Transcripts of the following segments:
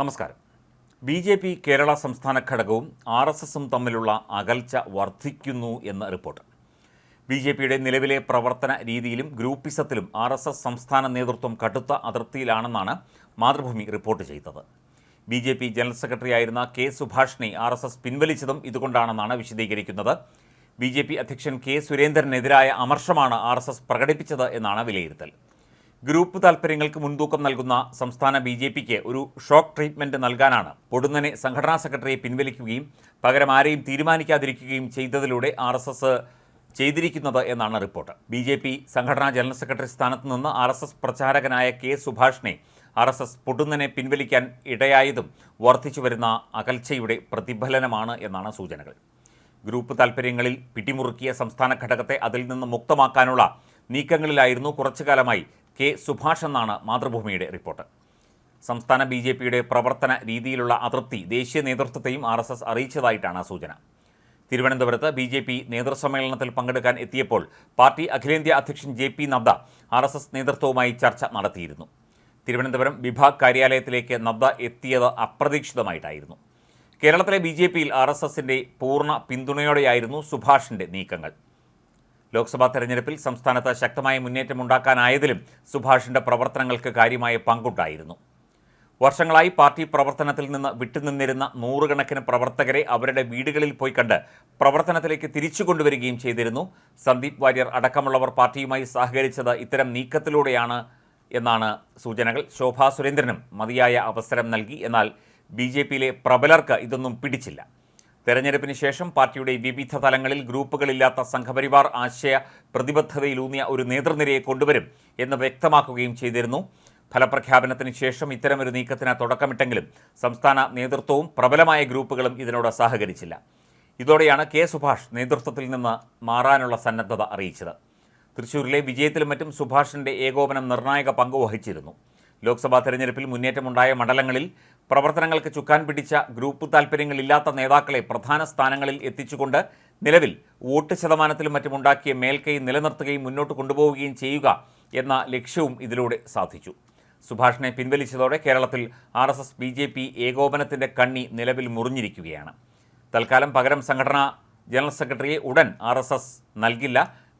നമസ്കാരം. B J P Kerala സംസ്ഥാന ഘടകവും ആർ എസ് എസും തമ്മിലുള്ള അകൽച്ച വർദ്ധിക്കുന്നു എന്ന റിപ്പോർട്ട്. ബി ജെ പിയുടെ നിലവിലെ പ്രവർത്തന രീതിയിലും ഗ്രൂപ്പിസത്തിലും ആർ എസ് എസ് സംസ്ഥാന നേതൃത്വം കടുത്ത അതിർത്തിയിലാണെന്നാണ് മാതൃഭൂമി റിപ്പോർട്ട് ചെയ്തത്. ബി ജെ പി ജനറൽ സെക്രട്ടറിയായിരുന്ന കെ സുഭാഷിനെ ആർ എസ് എസ് പിൻവലിച്ചതും ഇതുകൊണ്ടാണെന്നാണ് വിശദീകരിക്കുന്നത്. ബി ജെ പി അധ്യക്ഷൻ കെ സുരേന്ദ്രനെതിരായ അമർഷമാണ് ആർ എസ് എസ് പ്രകടിപ്പിച്ചത് എന്നാണ് വിലയിരുത്തൽ. ഗ്രൂപ്പ് താൽപ്പര്യങ്ങൾക്ക് മുൻതൂക്കം നൽകുന്ന സംസ്ഥാന ബി ജെ പിക്ക് ഒരു ഷോക്ക് ട്രീറ്റ്മെന്റ് നൽകാനാണ് പൊടുന്നനെ സംഘടനാ സെക്രട്ടറിയെ പിൻവലിക്കുകയും പകരം ആരെയും തീരുമാനിക്കാതിരിക്കുകയും ചെയ്തതിലൂടെ ആർ എസ് എസ് ചെയ്തിരിക്കുന്നത് എന്നാണ് റിപ്പോർട്ട്. ബി ജെ പി സംഘടനാ ജനറൽ സെക്രട്ടറി സ്ഥാനത്ത് നിന്ന് ആർ എസ് എസ് പ്രചാരകനായ കെ സുഭാഷിനെ ആർ എസ് എസ് പൊടുന്നനെ പിൻവലിക്കാൻ ഇടയായതും വർദ്ധിച്ചു വരുന്ന അകൽച്ചയുടെ പ്രതിഫലനമാണ് എന്നാണ് സൂചനകൾ. ഗ്രൂപ്പ് താൽപ്പര്യങ്ങളിൽ പിടിമുറുക്കിയ സംസ്ഥാന ഘടകത്തെ അതിൽ നിന്ന് മുക്തമാക്കാനുള്ള നീക്കങ്ങളിലായിരുന്നു കുറച്ചു കാലമായി കെ സുഭാഷ് എന്നാണ് മാതൃഭൂമിയുടെ റിപ്പോർട്ട്. സംസ്ഥാന ബി ജെ പിയുടെ പ്രവർത്തന രീതിയിലുള്ള അതൃപ്തി ദേശീയ നേതൃത്വത്തെയും ആർ എസ് എസ് അറിയിച്ചതായിട്ടാണ് സൂചന. തിരുവനന്തപുരത്ത് ബി ജെ പി നേതൃസമ്മേളനത്തിൽ പങ്കെടുക്കാൻ എത്തിയപ്പോൾ പാർട്ടി അഖിലേന്ത്യാ അധ്യക്ഷൻ J P Nadda R S S നേതൃത്വവുമായി ചർച്ച നടത്തിയിരുന്നു. തിരുവനന്തപുരം വിഭാഗ് കാര്യാലയത്തിലേക്ക് നദ്ദ എത്തിയത് അപ്രതീക്ഷിതമായിട്ടായിരുന്നു. കേരളത്തിലെ ബി ജെ പിയിൽ ആർ എസ് എസിന്റെ പൂർണ പിന്തുണയോടെയായിരുന്നു സുഭാഷിന്റെ നീക്കങ്ങൾ. ലോക്സഭാ തെരഞ്ഞെടുപ്പിൽ സംസ്ഥാനത്ത് ശക്തമായ മുന്നേറ്റമുണ്ടാക്കാനായതിലും സുഭാഷിന്റെ പ്രവർത്തനങ്ങൾക്ക് കാര്യമായ പങ്കുണ്ടായിരുന്നു. വർഷങ്ങളായി പാർട്ടി പ്രവർത്തനത്തിൽ നിന്ന് വിട്ടുനിന്നിരുന്ന നൂറുകണക്കിന് പ്രവർത്തകരെ അവരുടെ വീടുകളിൽ പോയി കണ്ട് പ്രവർത്തനത്തിലേക്ക് തിരിച്ചു കൊണ്ടുവരികയും ചെയ്തിരുന്നു. സന്ദീപ് വാര്യർ അടക്കമുള്ളവർ പാർട്ടിയുമായി സഹകരിച്ചത് ഇത്തരം നീക്കത്തിലൂടെയാണ് എന്നാണ് സൂചനകൾ. ശോഭാ സുരേന്ദ്രനും മതിയായ അവസരം നൽകി. എന്നാൽ ബി പ്രബലർക്ക് ഇതൊന്നും പിടിച്ചില്ല. തെരഞ്ഞെടുപ്പിന് ശേഷം പാർട്ടിയുടെ വിവിധ തലങ്ങളിൽ ഗ്രൂപ്പുകളില്ലാത്ത സംഘപരിവാർ ആശയ പ്രതിബദ്ധതയിലൂന്നിയ ഒരു നേതൃനിരയെ കൊണ്ടുവരും എന്ന് വ്യക്തമാക്കുകയും ചെയ്തിരുന്നു. ഫലപ്രഖ്യാപനത്തിന് ശേഷം ഇത്തരമൊരു നീക്കത്തിന് തുടക്കമിട്ടെങ്കിലും സംസ്ഥാന നേതൃത്വവും പ്രബലമായ ഗ്രൂപ്പുകളും ഇതിനോട് സഹകരിച്ചില്ല. ഇതോടെയാണ് കെ സുഭാഷ് നേതൃത്വത്തിൽ നിന്ന് മാറാനുള്ള സന്നദ്ധത അറിയിച്ചത്. തൃശൂരിലെ വിജയത്തിലും മറ്റും സുഭാഷിന്റെ ഏകോപനം നിർണായക പങ്ക് വഹിച്ചിരുന്നു. ലോക്സഭാ തെരഞ്ഞെടുപ്പിൽ മുന്നേറ്റമുണ്ടായ മണ്ഡലങ്ങളിൽ പ്രവർത്തനങ്ങൾക്ക് ചുക്കാൻ പിടിച്ച ഗ്രൂപ്പ് താൽപ്പര്യങ്ങളില്ലാത്ത നേതാക്കളെ പ്രധാന സ്ഥാനങ്ങളിൽ എത്തിച്ചുകൊണ്ട് നിലവിൽ വോട്ട് ശതമാനത്തിലും മറ്റുമുണ്ടാക്കിയ മേൽക്കൈ നിലനിർത്തുകയും മുന്നോട്ട് കൊണ്ടുപോവുകയും ചെയ്യുക എന്ന ലക്ഷ്യവും ഇതിലൂടെ സാധിച്ചു. സുഭാഷിനെ പിൻവലിച്ചതോടെ കേരളത്തിൽ R S S B J P ഏകോപനത്തിന്റെ കണ്ണി നിലവിൽ മുറിഞ്ഞിരിക്കുകയാണ്. തൽക്കാലം പകരം സംഘടനാ ജനറൽ സെക്രട്ടറിയെ ഉടൻ ആർ എസ് എസ് നൽകില്ല.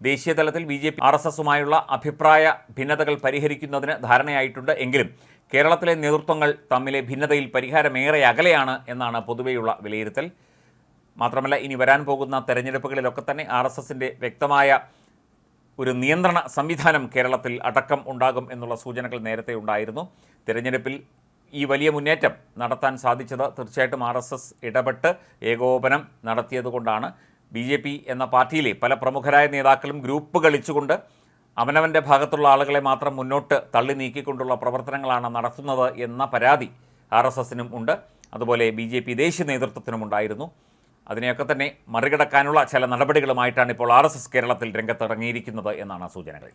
ദേശീയ തലത്തിൽ B J P R S എസുമായുള്ള അഭിപ്രായ ഭിന്നതകൾ പരിഹരിക്കുന്നതിന് ധാരണയായിട്ടുണ്ട്. എങ്കിലും കേരളത്തിലെ നേതൃത്വങ്ങൾ തമ്മിലെ ഭിന്നതയിൽ പരിഹാരമേറെ അകലെയാണ് എന്നാണ് പൊതുവെയുള്ള വിലയിരുത്തൽ. മാത്രമല്ല ഇനി വരാൻ പോകുന്ന തെരഞ്ഞെടുപ്പുകളിലൊക്കെ തന്നെ ആർ എസ് എസിന്റെ വ്യക്തമായ ഒരു നിയന്ത്രണ സംവിധാനം കേരളത്തിൽ അടക്കം ഉണ്ടാകും എന്നുള്ള സൂചനകൾ നേരത്തെ ഉണ്ടായിരുന്നു. തിരഞ്ഞെടുപ്പിൽ ഈ വലിയ മുന്നേറ്റം നടത്താൻ സാധിച്ചത് തീർച്ചയായിട്ടും ആർ എസ് എസ് ഇടപെട്ട് ഏകോപനം നടത്തിയതുകൊണ്ടാണ്. ബി ജെ പി എന്ന പാർട്ടിയിലെ പല പ്രമുഖരായ നേതാക്കളും ഗ്രൂപ്പ് കളിച്ചുകൊണ്ട് അവനവന്റെ ഭാഗത്തുള്ള ആളുകളെ മാത്രം മുന്നോട്ട് തള്ളി നീക്കിക്കൊണ്ടുള്ള പ്രവർത്തനങ്ങളാണ് നടത്തുന്നത് എന്ന പരാതി ആർ എസ് എസിനും ഉണ്ട്. അതുപോലെ ബി ജെ പി ദേശീയ നേതൃത്വത്തിനും ഉണ്ടായിരുന്നു. അതിനെയൊക്കെ തന്നെ മറികടക്കാനുള്ള ചില നടപടികളുമായിട്ടാണ് ഇപ്പോൾ ആർ കേരളത്തിൽ രംഗത്തിറങ്ങിയിരിക്കുന്നത് എന്നാണ് സൂചനകൾ.